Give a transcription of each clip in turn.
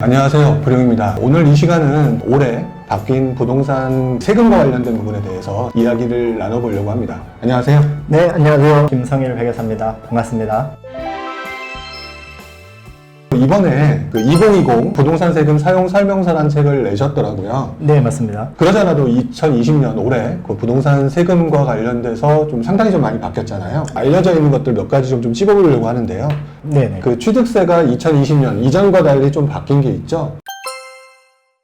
안녕하세요. 불용입니다. 오늘 이 시간은 올해 바뀐 부동산 세금과 관련된 부분에 대해서 이야기를 나눠보려고 합니다. 안녕하세요. 네, 안녕하세요. 김성일 회계사입니다. 반갑습니다. 이번에 그 2020 부동산 세금 사용 설명서란 책을 내셨더라고요. 네, 맞습니다. 그러잖아도 2020년 올해 그 부동산 세금과 관련돼서 좀 상당히 좀 많이 바뀌었잖아요. 알려져 있는 것들 몇 가지 좀, 좀 찝어보려고 하는데요. 네 네. 그 취득세가 2020년 이전과 달리 좀 바뀐 게 있죠.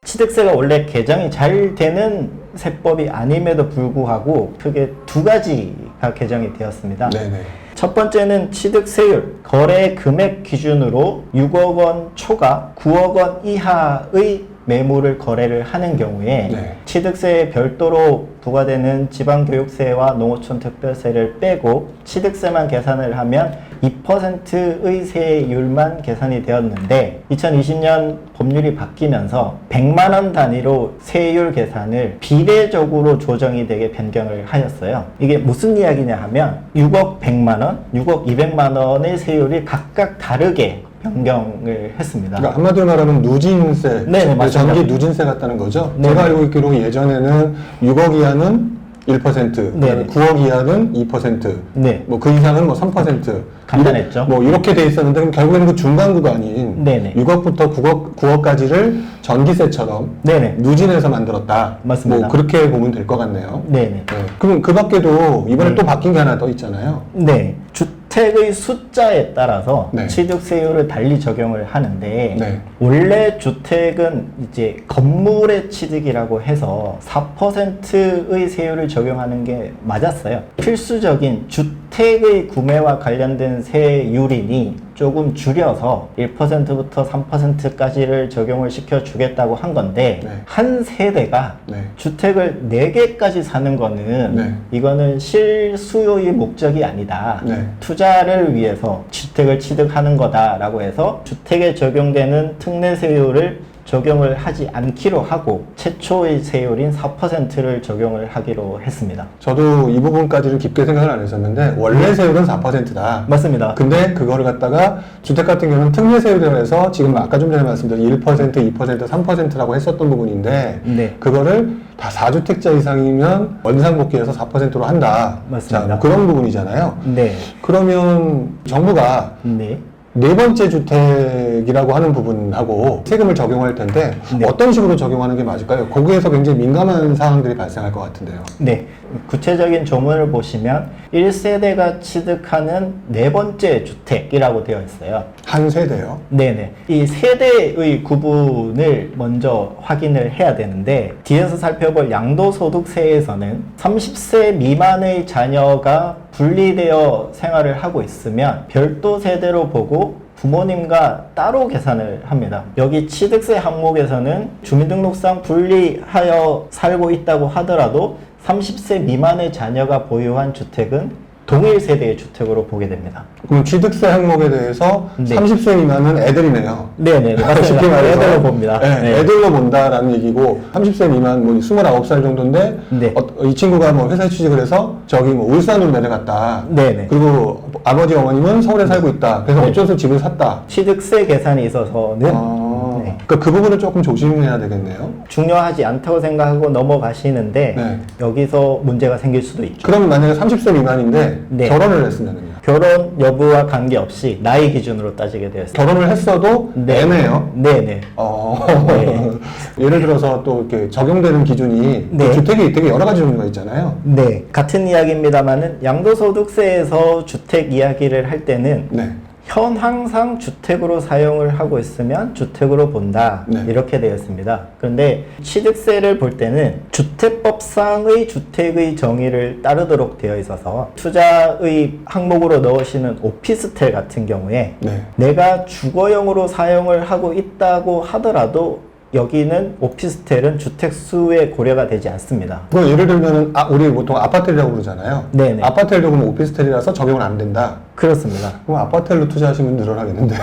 취득세가 원래 개정이 잘 되는 세법이 아님에도 불구하고 크게 두 가지가 개정이 되었습니다. 네네. 첫 번째는 취득세율, 거래 금액 기준으로 6억 원 초과 9억 원 이하의 매물을 거래를 하는 경우에 네. 취득세에 별도로 부과되는 지방교육세와 농어촌 특별세를 빼고 취득세만 계산을 하면 2%의 세율만 계산이 되었는데 2020년 법률이 바뀌면서 100만 원 단위로 세율 계산을 비례적으로 조정이 되게 변경을 하였어요. 이게 무슨 이야기냐 하면 6억 100만 원, 6억 200만 원의 세율이 각각 다르게 변경을 했습니다. 그러니까 한마디로 말하면 누진세, 네, 네, 맞습니다. 전기 누진세 같다는 거죠. 네. 제가 알고 있기로 예전에는 6억 이하는 1%, 네. 9억 이하는 2%, 네. 뭐그 이상은 뭐 3%. 간단했죠. 이렇- 뭐 이렇게 돼 있었는데 그럼 결국에는 그 중간 구간인 네네. 6억부터 9억, 9억까지를 전기세처럼 네네. 누진해서 만들었다. 맞습니다. 뭐 그렇게 보면 될 것 같네요. 네네. 네. 그럼 그 밖에도 이번에 네. 또 바뀐 게 하나 더 있잖아요. 네. 주 택의 숫자에 따라서 네. 취득세율을 달리 적용을 하는데 네. 원래 주택은 이제 건물의 취득이라고 해서 4%의 세율을 적용하는 게 맞았어요. 필수적인 주택의 구매와 관련된 세율이니 조금 줄여서 1%부터 3%까지를 적용을 시켜 주겠다고 한 건데 네. 한 세대가 네. 주택을 4개까지 사는 거는 네. 이거는 실수요의 목적이 아니다. 네. 투자를 위해서 주택을 취득하는 거다라고 해서 주택에 적용되는 특례세율을 적용을 하지 않기로 하고 최초의 세율인 4%를 적용을 하기로 했습니다. 저도 이 부분까지를 깊게 생각을 안 했었는데 원래 세율은 4%다. 맞습니다. 근데 그거를 갖다가 주택 같은 경우는 특례 세율이라고 해서 지금 아까 좀 전에 말씀드린 1%, 2%, 3%라고 했었던 부분인데 네. 그거를 다 4주택자 이상이면 원상복귀해서 4%로 한다. 맞습니다. 자, 뭐 그런 부분이잖아요. 네. 그러면 정부가 네. 네 번째 주택이라고 하는 부분하고 세금을 적용할 텐데 네. 어떤 식으로 적용하는 게 맞을까요? 거기에서 굉장히 민감한 사항들이 발생할 것 같은데요. 네. 구체적인 조문을 보시면 1세대가 취득하는 네 번째 주택이라고 되어 있어요. 한 세대요. 네네. 이 세대의 구분을 먼저 확인을 해야 되는데, 뒤에서 살펴볼 양도소득세에서는 30세 미만의 자녀가 분리되어 생활을 하고 있으면 별도 세대로 보고 부모님과 따로 계산을 합니다. 여기 취득세 항목에서는 주민등록상 분리하여 살고 있다고 하더라도 30세 미만의 자녀가 보유한 주택은 동일 세대의 주택으로 보게 됩니다. 그럼 취득세 항목에 대해서 네. 30세 미만은 애들이네요. 네네. 쉽게 말해서 애들로 봅니다. 네, 네. 애들로 본다라는 얘기고 30세 미만 뭐 29살 정도인데 네. 어, 이 친구가 뭐 회사에 취직을 해서 저기 뭐 울산으로 내려갔다. 네네. 그리고 아버지 어머님은 서울에 살고 있다. 그래서 네. 어쩔 수 없이 집을 샀다. 취득세 계산이 있어서는 아, 네. 그러니까 그 부분을 조금 조심해야 되겠네요. 중요하지 않다고 생각하고 넘어가시는데 네. 여기서 문제가 생길 수도 있죠. 그러면 만약에 30세 미만인데 네. 결혼을 했으면요. 결혼 여부와 관계없이 나이 기준으로 따지게 되었습니다. 결혼을 했어도 네. 애매해요. 네 네. 어, 네. 예를 들어서 또 이렇게 적용되는 기준이 또 네. 주택이 되게 여러 가지 종류가 있잖아요. 네. 같은 이야기입니다만은 양도소득세에서 주택 이야기를 할 때는 네. 현황상 주택으로 사용을 하고 있으면 주택으로 본다 네. 이렇게 되어 있습니다. 그런데 취득세를 볼 때는 주택법상의 주택의 정의를 따르도록 되어 있어서 투자의 항목으로 넣으시는 오피스텔 같은 경우에 네. 내가 주거용으로 사용을 하고 있다고 하더라도 여기는 오피스텔은 주택 수에 고려가 되지 않습니다. 그 예를 들면은 아, 우리 보통 아파트라고 그러잖아요. 네네. 아파트를 보면 오피스텔이라서 적용은 안 된다. 그렇습니다. 그럼 아파트로 투자하시면 늘어나겠는데요.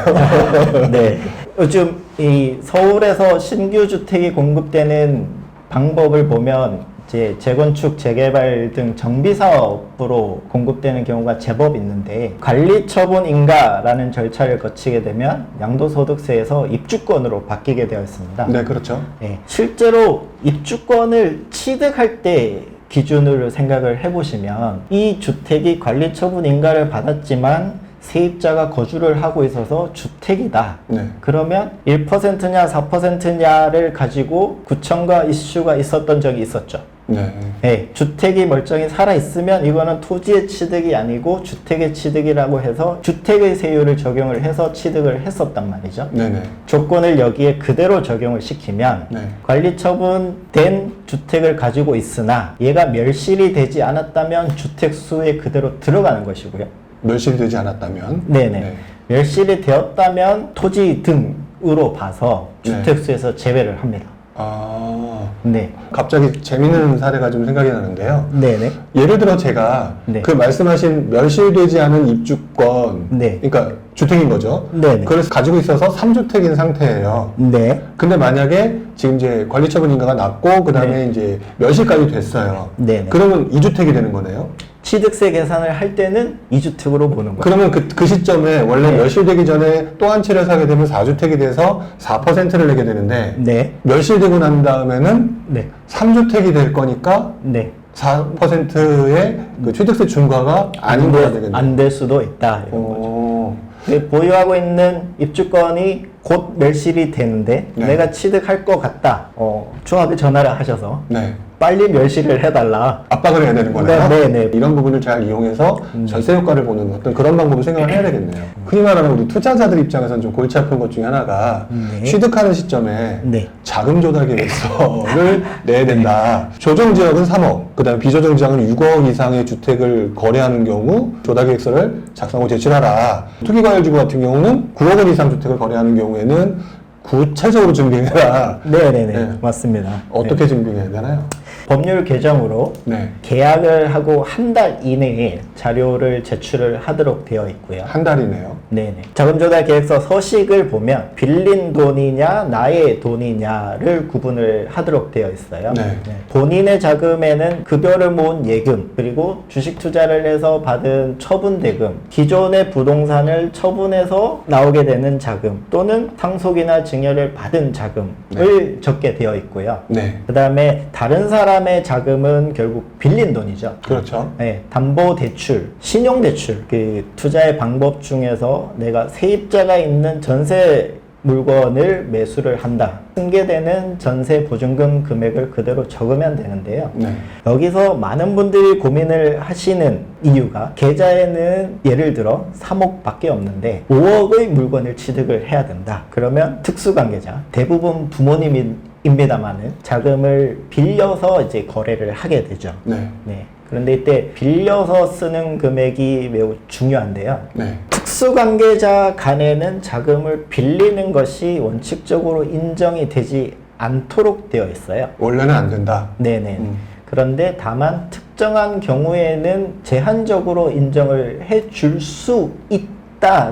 네. 요즘 이 서울에서 신규 주택이 공급되는 방법을 보면 이제 재건축, 재개발 등 정비 사업으로 공급되는 경우가 제법 있는데 관리 처분 인가라는 절차를 거치게 되면 양도소득세에서 입주권으로 바뀌게 되어 있습니다. 네, 그렇죠. 네, 실제로 입주권을 취득할 때 기준으로 생각을 해보시면 이 주택이 관리 처분 인가를 받았지만 세입자가 거주를 하고 있어서 주택이다. 네. 그러면 1%냐 4%냐를 가지고 구청과 이슈가 있었던 적이 있었죠. 네. 네, 주택이 멀쩡히 살아 있으면 이거는 토지의 취득이 아니고 주택의 취득이라고 해서 주택의 세율을 적용을 해서 취득을 했었단 말이죠. 네네. 조건을 여기에 그대로 적용을 시키면 네. 관리 처분된 주택을 가지고 있으나 얘가 멸실이 되지 않았다면 주택 수에 그대로 들어가는 것이고요. 멸실되지 않았다면. 네네. 네. 멸실이 되었다면 토지 등으로 봐서 네. 주택 수에서 제외를 합니다. 아, 네. 갑자기 재밌는 사례가 좀 생각이 나는데요. 네네. 예를 들어 제가 네. 그 말씀하신 멸실되지 않은 입주권, 네. 그러니까 주택인 거죠. 네네. 그래서 가지고 있어서 3주택인 상태예요. 네. 근데 만약에 지금 이제 관리처분 인가가 났고 그다음에 이제 멸실까지 됐어요. 네네. 그러면 2주택이 되는 거네요. 취득세 계산을 할 때는 2주택으로 보는 거예요. 그러면 그, 그 시점에 원래 네. 멸실되기 전에 또 한 채를 사게 되면 4주택이 돼서 4%를 내게 되는데 네. 멸실되고 난 다음에는 네. 3주택이 될 거니까 네. 4%의 그 취득세 중과가 아닌 거야 되겠네요. 안될 수도 있다. 이런 거죠. 오, 그 보유하고 있는 입주권이 곧 멸실이 되는데 네. 내가 취득할 것 같다. 어, 조합에 전화를 하셔서 네. 빨리 멸실을 해달라. 압박을 해야 되는 거네요. 네, 네, 네. 이런 부분을 잘 이용해서 음. 전세 효과를 보는 어떤 그런 방법을 생각을 해야 되겠네요. 흔히 말하는 우리 투자자들 입장에서는 좀 골치 아픈 것 중에 하나가 네. 취득하는 시점에 네. 자금 조달 계획서를 내야 된다. 조정 지역은 3억, 그다음에 비조정 지역은 6억 이상의 주택을 거래하는 경우 조달 계획서를 작성하고 제출하라. 투기과열지구 같은 경우는 9억 원 이상 주택을 거래하는 경우 에는 구체적으로 증빙해라. 네네네. 네. 맞습니다. 어떻게 증빙해야 되나요? 법률 개정으로 네. 계약을 하고 한 달 이내에 자료를 제출을 하도록 되어 있고요. 한 달이네요. 네네. 자금조달 계획서 서식을 보면 빌린 돈이냐 나의 돈이냐를 구분을 하도록 되어 있어요. 네. 본인의 자금에는 급여를 모은 예금 그리고 주식 투자를 해서 받은 처분 대금 기존의 부동산을 처분해서 나오게 되는 자금 또는 상속이나 증여를 받은 자금을 적게 되어 있고요. 네. 그 다음에 다른 사람 의 자금은 결국 빌린 돈이죠. 그렇죠. 네, 담보 대출, 신용 대출 그 투자의 방법 중에서 내가 세입자가 있는 전세 물건을 매수를 한다. 승계되는 전세 보증금 금액을 그대로 적으면 되는데요. 네. 여기서 많은 분들이 고민을 하시는 이유가 계좌에는 예를 들어 3억밖에 없는데 5억의 물건을 취득을 해야 된다. 그러면 특수관계자 대부분 부모님 입니다만은 자금을 빌려서 이제 거래를 하게 되죠. 네. 네. 그런데 이때 빌려서 쓰는 금액이 매우 중요한데요. 네. 특수관계자 간에는 자금을 빌리는 것이 원칙적으로 인정이 되지 않도록 되어 있어요. 원래는 안 된다. 네네. 음. 그런데 다만 특정한 경우에는 제한적으로 인정을 해줄 수 있다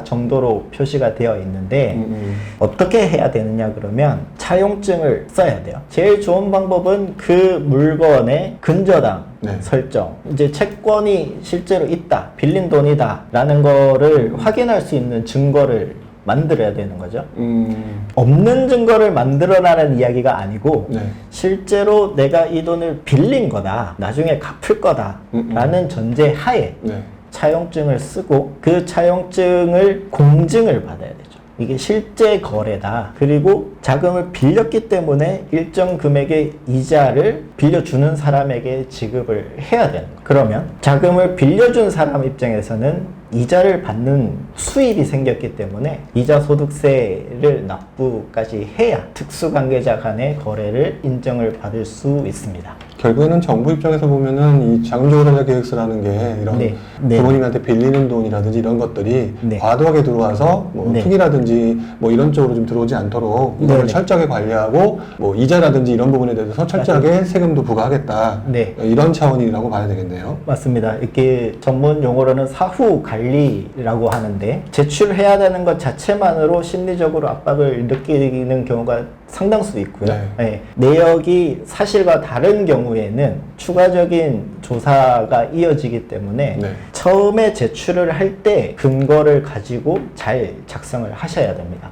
정도로 표시가 되어 있는데 음, 음. 어떻게 해야 되느냐 그러면 차용증을 써야 돼요. 제일 좋은 방법은 그 물건의 근저당 네. 설정. 이제 채권이 실제로 있다, 빌린 돈이다 라는 거를 확인할 수 있는 증거를 만들어야 되는 거죠. 음. 없는 증거를 만들어라는 이야기가 아니고 네. 실제로 내가 이 돈을 빌린 거다, 나중에 갚을 거다라는 전제 하에 네. 차용증을 쓰고 그 차용증을 공증을 받아야 되죠. 이게 실제 거래다. 그리고 자금을 빌렸기 때문에 일정 금액의 이자를 빌려주는 사람에게 지급을 해야 되는 거예요. 그러면 자금을 빌려준 사람 입장에서는 이자를 받는 수입이 생겼기 때문에 이자 소득세를 납부까지 해야 특수관계자 간의 거래를 인정을 받을 수 있습니다. 결국에는 정부 입장에서 보면은 이 자금조달자 계획서라는 게 이런 네. 네. 부모님한테 빌리는 돈이라든지 이런 것들이 네. 과도하게 들어와서 뭐 네. 투기라든지 뭐 이런 쪽으로 좀 들어오지 않도록 이거를 네, 네. 철저하게 관리하고 뭐 이자라든지 이런 부분에 대해서 철저하게 세금도 부과하겠다. 네. 이런 차원이라고 봐야 되겠네요. 맞습니다. 이게 전문 용어로는 사후 관리라고 하는데 제출해야 되는 것 자체만으로 심리적으로 압박을 느끼는 경우가 상당수 있고요. 네. 네, 내역이 사실과 다른 경우에는 추가적인 조사가 이어지기 때문에 네. 처음에 제출을 할 때 근거를 가지고 잘 작성을 하셔야 됩니다.